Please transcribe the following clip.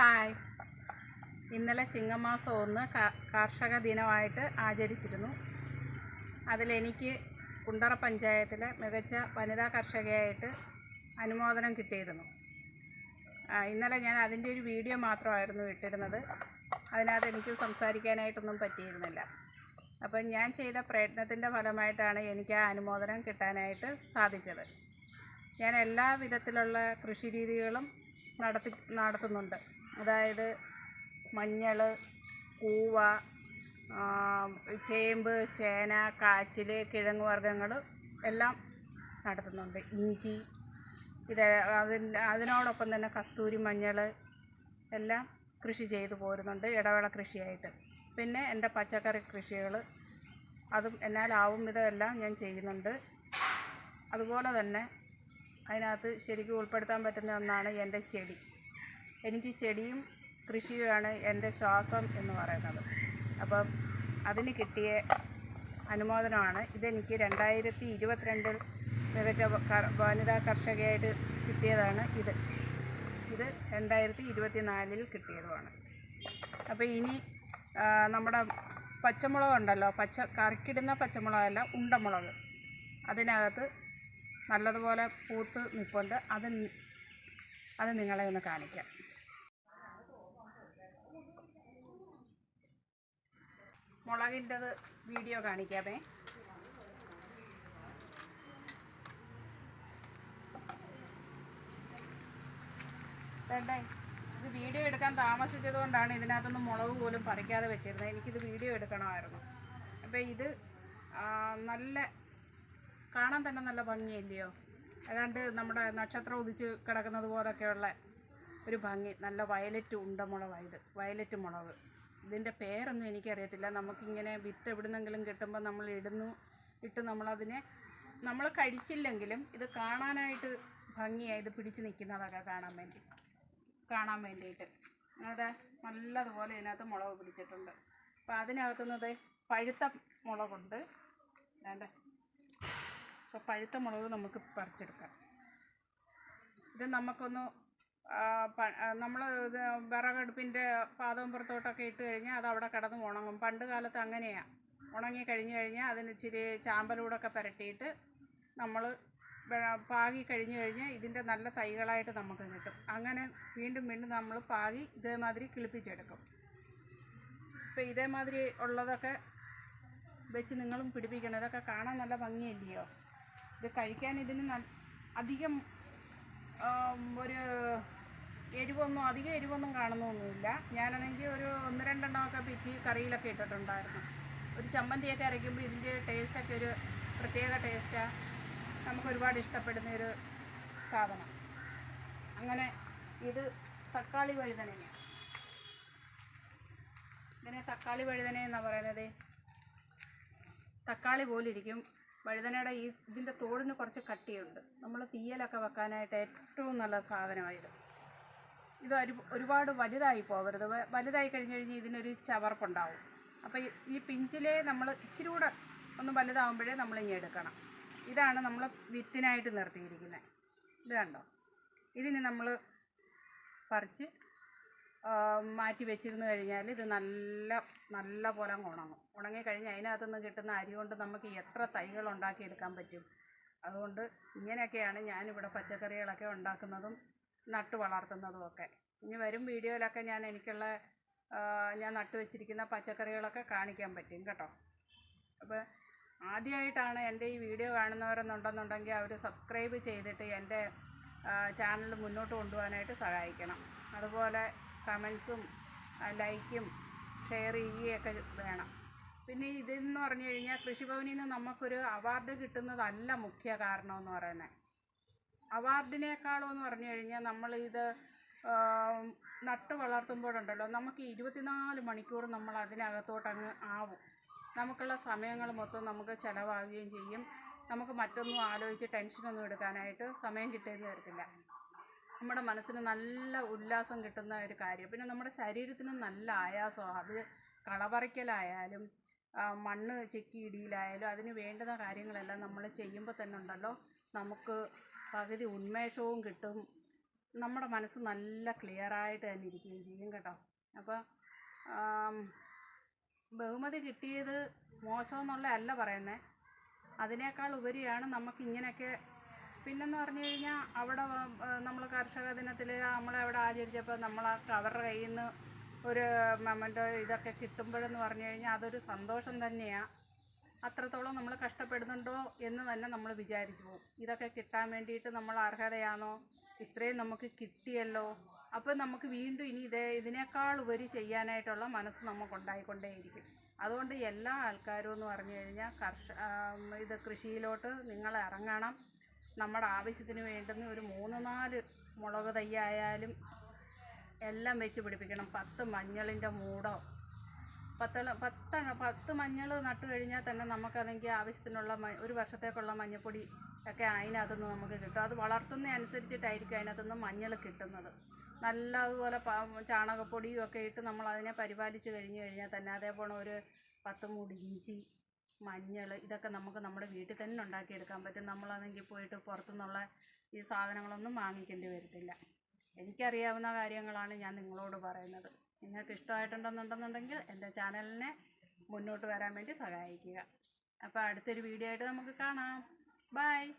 Hi ഇന്നലെ ചിങ്ങമാസം ഒന്ന് കാർഷക ദിനമായിട്ട് ആചരിച്ചിരുന്നു. അതിലെനിക്ക് കുണ്ടറ പഞ്ചായത്തിലെ മികച്ച വനിതാ കർഷകയായിട്ട് അനുമോദനം കിട്ടിയിരുന്നു. ഇന്നലെ ഞാൻ അതിന്റെ ഒരു വീഡിയോ മാത്രമായിരുന്നു ഇട്ടിരുന്നത്. അതിനകത്ത് എനിക്ക് സംസാരിക്കാനായിട്ടൊന്നും പറ്റിയിരുന്നില്ല. അപ്പം ഞാൻ ചെയ്ത പ്രയത്നത്തിന്റെ ഫലമായിട്ടാണ് എനിക്ക് ആ അനുമോദനം കിട്ടാനായിട്ട് സാധിച്ചത്. ഞാൻ എല്ലാ വിധത്തിലുള്ള കൃഷി രീതികളും നടത്തി നടത്തുന്നുണ്ട്. അതായത് മഞ്ഞൾ കൂവ ചേമ്പ് ചേന കാച്ചിൽ കിഴങ്ങ് വർഗങ്ങൾ എല്ലാം നടത്തുന്നുണ്ട്. ഇഞ്ചി ഇത് അതിന് അതിനോടൊപ്പം തന്നെ കസ്തൂരി മഞ്ഞൾ എല്ലാം കൃഷി ചെയ്തു പോരുന്നുണ്ട് ഇടവേള കൃഷിയായിട്ട്. പിന്നെ എന്റെ പച്ചക്കറി കൃഷികൾ അതും എന്നാലാവും വിധമെല്ലാം ഞാൻ ചെയ്യുന്നുണ്ട്. അതുപോലെ തന്നെ അതിനകത്ത് ശരിക്കും ഉൾപ്പെടുത്താൻ പറ്റുന്ന ഒന്നാണ് എന്റെ ചെടി. എനിക്ക് ചെടിയും കൃഷിയുമാണ് എന്റെ ശ്വാസം എന്ന് പറയുന്നത്. അപ്പം അതിന് കിട്ടിയ അനുമോദനമാണ്. ഇതെനിക്ക് രണ്ടായിരത്തി ഇരുപത്തിരണ്ടിൽ മികച്ച വനിതാ കർഷകയായിട്ട് കിട്ടിയതാണ് ഇത്. ഇത് രണ്ടായിരത്തി ഇരുപത്തി നാലിൽ കിട്ടിയതുമാണ്. അപ്പോൾ ഇനി നമ്മുടെ പച്ചമുളക് ഉണ്ടല്ലോ. പച്ച കറിക്കിടുന്ന പച്ചമുളകല്ല ഉണ്ടമുളക്. അതിനകത്ത് നല്ലതുപോലെ പൂത്ത് നിൽപ്പുണ്ട് അത് അത് നിങ്ങളെ ഒന്ന് കാണിക്കാം. മുളകിന്റെത് വീഡിയോ കാണിക്കാമേ. വേണ്ടേ? ഇത് വീഡിയോ എടുക്കാൻ താമസിച്ചത് കൊണ്ടാണ് ഇതിനകത്തൊന്നും മുളക് പോലും പറിക്കാതെ വെച്ചിരുന്നത്. എനിക്കിത് വീഡിയോ എടുക്കണമായിരുന്നു. അപ്പോൾ ഇത് നല്ല കാണാൻ തന്നെ നല്ല ഭംഗിയല്ലയോ? ഏതാണ്ട് നമ്മുടെ നക്ഷത്രം ഉദിച്ച് കിടക്കുന്നത് പോലൊക്കെയുള്ള ഒരു ഭംഗി. നല്ല വയലറ്റ് ഉണ്ട മുളകാണ് ഇത്. വയലറ്റ് മുളക്. ഇതിന്റെ പേരൊന്നും എനിക്കറിയത്തില്ല. നമുക്കിങ്ങനെ വിത്ത് എവിടുന്നെങ്കിലും കിട്ടുമ്പോൾ നമ്മൾ ഇടുന്നു ഇട്ട് നമ്മളതിനെ നമ്മൾ കഴിച്ചില്ലെങ്കിലും ഇത് കാണാനായിട്ട് ഭംഗിയായി ഇത് പിടിച്ച് നിൽക്കുന്നതൊക്കെ കാണാൻ വേണ്ടി കാണാൻ വേണ്ടിയിട്ട്. അതെ നല്ലതുപോലെ ഇതിനകത്ത് മുളക് പിടിച്ചിട്ടുണ്ട്. അപ്പോൾ അതിനകത്തുനിന്നത് പഴുത്ത മുളകുണ്ട്. വേണ്ട അപ്പോൾ പഴുത്ത മുളക് നമുക്ക് പറിച്ചെടുക്കാം. ഇത് നമുക്കൊന്ന് നമ്മൾ ഇത് വിറകടുപ്പിന്റെ പാദവും പുറത്തോട്ടൊക്കെ ഇട്ട് കഴിഞ്ഞാൽ അത് അവിടെ കിടന്ന് ഉണങ്ങും. പണ്ട് കാലത്ത് അങ്ങനെയാണ് ഉണങ്ങി കഴിഞ്ഞ് കഴിഞ്ഞാൽ അതിന് ഇച്ചിരി ചാമ്പലൂടൊക്കെ പുരട്ടിയിട്ട് നമ്മൾ പാകി കഴിഞ്ഞ് കഴിഞ്ഞാൽ ഇതിന്റെ നല്ല തൈകളായിട്ട് നമുക്ക് കിട്ടും. അങ്ങനെ വീണ്ടും വീണ്ടും നമ്മൾ പാകി ഇതേമാതിരി കിളിപ്പിച്ചെടുക്കും. ഇപ്പം ഇതേമാതിരി ഉള്ളതൊക്കെ വെച്ച് നിങ്ങളും പിടിപ്പിക്കണം. ഇതൊക്കെ കാണാൻ നല്ല ഭംഗിയല്ലയോ? ഇത് കഴിക്കാൻ ഇതിന് അധികം ഒരു എരിവൊന്നും അധികം എരിവൊന്നും കാണുന്നൊന്നുമില്ല. ഞാനാണെങ്കിൽ ഒരു ഒന്ന് രണ്ടെണ്ണമൊക്കെ പിച്ചി കറിയിലൊക്കെ ഇട്ടിട്ടുണ്ടായിരുന്നു. ഒരു ചമ്മന്തിയൊക്കെ അരയ്ക്കുമ്പോൾ ഇതിന്റെ ടേസ്റ്റൊക്കെ ഒരു പ്രത്യേക ടേസ്റ്റാണ് നമുക്ക് ഒരുപാട് ഇഷ്ടപ്പെടുന്ന ഒരു സാധനം. അങ്ങനെ ഇത് തക്കാളി വഴുതനയാണ് ഇതിനെ തക്കാളി വഴുതന എന്നാണ് പറയുന്നത്? തക്കാളി പോലിരിക്കും. വഴുതനയുടെ ഈ ഇതിന്റെ തോടിന് കുറച്ച് കട്ടിയുണ്ട്. നമ്മൾ തീയലൊക്കെ വെക്കാനായിട്ട് ഏറ്റവും നല്ല സാധനമായത്. ഇത് ഒരു ഒരുപാട് വലുതായി പോകരുത് വലുതായി കഴിഞ്ഞ് കഴിഞ്ഞാൽ ഇതിനൊരു ചവർപ്പുണ്ടാവും. അപ്പോൾ ഈ- പിഞ്ചിലെ നമ്മൾ ഇച്ചിരി കൂടെ ഒന്ന് വലുതാകുമ്പോഴേ നമ്മൾ ഇനി എടുക്കണം. ഇതാണ് നമ്മൾ വിത്തിനായിട്ട് നിർത്തിയിരിക്കുന്നത് ഇത് കണ്ടോ? ഇതിന് നമ്മൾ പറിച്ച് മാറ്റി വെച്ചിരുന്നു കഴിഞ്ഞാൽ ഇത് നല്ല നല്ല പോലെ ഉണങ്ങും. ഉണങ്ങി അതിനകത്തുനിന്ന് അതിനകത്ത് നിന്ന് കിട്ടുന്ന അരി കൊണ്ട് നമുക്ക് എത്ര തൈകൾ ഉണ്ടാക്കിയെടുക്കാൻ പറ്റും? അതുകൊണ്ട് ഇങ്ങനെയൊക്കെയാണ് ഞാനിവിടെ പച്ചക്കറികളൊക്കെ ഉണ്ടാക്കുന്നതും നട്ടു വളർത്തുന്നതും ഒക്കെ ഇനി വരും വീഡിയോയിലൊക്കെ ഞാൻ എനിക്കുള്ള ഞാൻ നട്ടു വെച്ചിരിക്കുന്ന പച്ചക്കറികളൊക്കെ കാണിക്കാൻ പറ്റും കേട്ടോ. അപ്പോൾ ആദ്യമായിട്ടാണ് എന്റെ ഈ വീഡിയോ കാണുന്നവരെന്നുണ്ടെന്നുണ്ടെങ്കിൽ അവർ സബ്സ്ക്രൈബ് ചെയ്തിട്ട് എന്റെ ചാനൽ മുന്നോട്ട് കൊണ്ടുപോകാനായിട്ട് സഹായിക്കണം. അതുപോലെ കമൻസും ലൈക്കും ഷെയർ ചെയ്യുകയൊക്കെ വേണം. പിന്നെ ഇതെന്ന് പറഞ്ഞു കഴിഞ്ഞാൽ കൃഷിഭവനിൽ നിന്ന് നമുക്കൊരു അവാർഡ് കിട്ടുന്നതല്ല മുഖ്യ കാരണമെന്ന് പറയുന്നത്. അവാർഡിനേക്കാളും എന്ന് പറഞ്ഞു കഴിഞ്ഞാൽ നമ്മളിത് നട്ട് വളർത്തുമ്പോഴുണ്ടല്ലോ നമുക്ക് ഇരുപത്തിനാല് മണിക്കൂർ നമ്മൾ അതിനകത്തോട്ട് അങ്ങ് ആവും. നമുക്കുള്ള സമയങ്ങൾ മൊത്തം നമുക്ക് ചിലവാകുകയും ചെയ്യും. നമുക്ക് മറ്റൊന്നും ആലോചിച്ച് ടെൻഷനൊന്നും എടുക്കാനായിട്ട് സമയം കിട്ടിയെന്ന് വരത്തില്ല. നമ്മുടെ മനസ്സിന് നല്ല ഉല്ലാസം കിട്ടുന്ന ഒരു കാര്യം. പിന്നെ നമ്മുടെ ശരീരത്തിന് നല്ല ആയാസമാണ്. അത് കളപറിക്കലായാലും മണ്ണ് ചെക്കി ഇടിയിലായാലും അതിന് വേണ്ടുന്ന കാര്യങ്ങളെല്ലാം നമ്മൾ ചെയ്യുമ്പോൾ തന്നെ ഉണ്ടല്ലോ. നമുക്ക് പകുതി ഉന്മേഷവും കിട്ടും. നമ്മുടെ മനസ്സ് നല്ല ക്ലിയറായിട്ട് തന്നെ ഇരിക്കുകയും ചെയ്യും കേട്ടോ. അപ്പോൾ ബഹുമതി കിട്ടിയത് മോശമെന്നുള്ള അല്ല പറയുന്നത് അതിനേക്കാൾ ഉപരിയാണ് നമുക്ക് ഇങ്ങനെയൊക്കെ പിന്നെന്ന് പറഞ്ഞു കഴിഞ്ഞാൽ അവിടെ നമ്മൾ കർഷക ദിനത്തിൽ നമ്മളവിടെ ആചരിച്ചപ്പോൾ നമ്മൾ അവരുടെ കയ്യിൽ നിന്ന് ഒരു മെമ്മന്റോ ഇതൊക്കെ കിട്ടുമ്പോഴെന്ന് പറഞ്ഞു കഴിഞ്ഞാൽ അതൊരു സന്തോഷം തന്നെയാണ് അത്രത്തോളം നമ്മൾ കഷ്ടപ്പെടുന്നുണ്ടോ എന്ന് തന്നെ നമ്മൾ വിചാരിച്ചു പോകും. ഇതൊക്കെ കിട്ടാൻ വേണ്ടിയിട്ട് നമ്മൾ അർഹതയാണോ? ഇത്രയും നമുക്ക് കിട്ടിയല്ലോ. അപ്പോൾ നമുക്ക് വീണ്ടും ഇനി ഇതേ ഇതിനേക്കാൾ ഉപരി ചെയ്യാനായിട്ടുള്ള മനസ്സ് നമുക്കുണ്ടായിക്കൊണ്ടേയിരിക്കും അതുകൊണ്ട് എല്ലാ ആൾക്കാരും എന്ന് പറഞ്ഞു കഴിഞ്ഞാൽ കർഷ ഇത് കൃഷിയിലോട്ട് നിങ്ങൾ ഇറങ്ങണം. നമ്മുടെ ആവശ്യത്തിന് വേണ്ടുന്ന ഒരു മൂന്ന് നാല് മുളക് തയ്യായാലും എല്ലാം വെച്ച് പിടിപ്പിക്കണം. പത്ത് മഞ്ഞളിന്റെ മൂടോ പത്ത് പത്ത് പത്ത് മഞ്ഞൾ നട്ട് കഴിഞ്ഞാൽ തന്നെ നമുക്കതെങ്കിൽ ആവശ്യത്തിനുള്ള ഒരു വർഷത്തേക്കുള്ള മഞ്ഞപ്പൊടി ഒക്കെ അതിനകത്തുനിന്ന് നമുക്ക് കിട്ടും. അത് വളർത്തുന്ന അനുസരിച്ചിട്ടായിരിക്കും അതിനകത്തുനിന്ന് മഞ്ഞൾ കിട്ടുന്നത്. നല്ലതുപോലെ ചാണകപ്പൊടിയും ഒക്കെ ഇട്ട് നമ്മൾ അതിനെ പരിപാലിച്ച് കഴിഞ്ഞ് കഴിഞ്ഞാൽ തന്നെ അതേപോലെ ഒരു പത്ത് മൂടി ഇഞ്ചി മഞ്ഞൾ ഇതൊക്കെ നമുക്ക് നമ്മുടെ വീട്ടിൽ തന്നെ ഉണ്ടാക്കിയെടുക്കാൻ പറ്റും. നമ്മളതെങ്കിൽ പോയിട്ട് പുറത്തുനിന്നുള്ള ഈ സാധനങ്ങളൊന്നും വാങ്ങിക്കേണ്ടി വരത്തില്ല. എനിക്കറിയാവുന്ന കാര്യങ്ങളാണ് ഞാൻ നിങ്ങളോട് പറയുന്നത്. നിങ്ങൾക്ക് ഇഷ്ടമായിട്ടുണ്ടെന്നുണ്ടെന്നുണ്ടെങ്കിൽ എന്റെ ചാനലിനെ മുന്നോട്ട് വരാൻ വേണ്ടി സഹായിക്കുക. അപ്പോൾ അടുത്തൊരു വീഡിയോ ആയിട്ട് നമുക്ക് കാണാം. ബൈ.